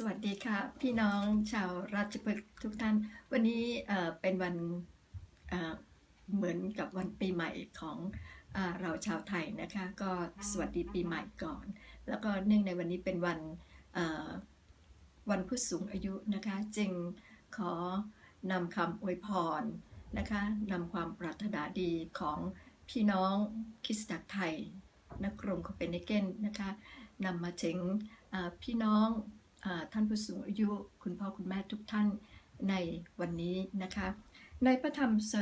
สวัสดีค่ะ พี่น้องชาวราชพฤกษ์ทุกท่าน วันนี้เป็นวันเหมือนกับวันปีใหม่ของเราชาวไทยนะคะ ก็สวัสดีปีใหม่ก่อน แล้วก็เนื่องในวันนี้เป็นวันวันผู้สูงอายุนะคะ จึงขอนำคำอวยพรนะคะนำความปรารถนาดีของพี่น้องคริสตจักรไทยนักกรุงโคเปนเฮเกนนะคะนำมาถึงพี่น้อง ท่านผู้สูงอายุคุณพ่อคุณแม่ทุกท่านในวันนี้นะคะ ในพระธรรมส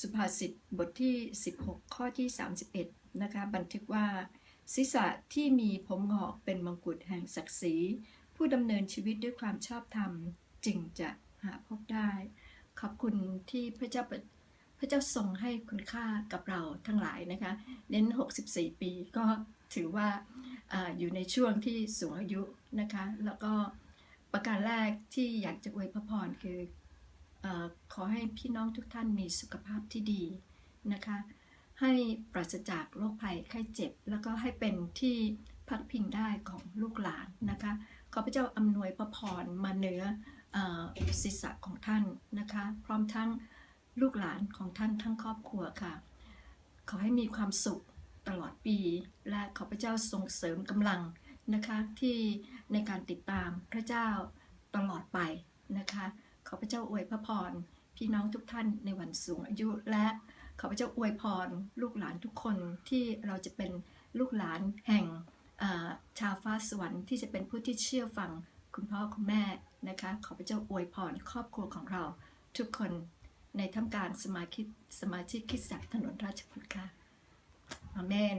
สุภาษิตบทที่ 16 ข้อที่ 31 นะคะ บันทึกว่าศีรษะที่มีผมงอกเป็นมงกุฎแห่งศักดิ์ศรีผู้ดำเนินชีวิตด้วยความชอบธรรมจึงจะหาพบได้ ขอบคุณที่พระเจ้าพระเจ้าทรงให้คุณค่ากับเราทั้งหลายนะคะ เน้น 64 ปีก็ถือว่า ออยู่ในช่วงที่สูงอายุนะคะ แล้วก็ประการแรกที่อยากจะอวยพระพรคืออขอให้พี่น้องทุกท่านมีสุขภาพที่ดีนะคะ ให้ปราศจากโรคภัยไข้เจ็บ แล้วก็ให้เป็นที่พักพิงได้ของลูกหลานนะคะ ขอพระเจ้าอำนวยพระพรมาเหนืออศีรษะของท่านนะคะ พร้อมทั้งลูกหลานของท่านทั้งครอบครัวค่ะ ขอให้มีความสุข ตลอดปี และขอพระเจ้าทรงเสริมกำลังนะคะที่ในการติดตามพระเจ้าตลอดไปนะคะขอพระเจ้าอวยพระพรพี่น้องทุกท่านในวันสูงอายุและขอพระเจ้าอวยพรลูกหลานทุกคนที่เราจะเป็นลูกหลานแห่งชาวฟ้าสวรรค์ที่จะเป็นผู้ที่เชื่อฟังคุณพ่อคุณแม่นะคะขอพระเจ้าอวยพรครอบครัวของเราทุกคนในท่ามกลางสมาชิกสมาชิกคิดจักถนนราชพฤกษ์ค่ะ อาเมน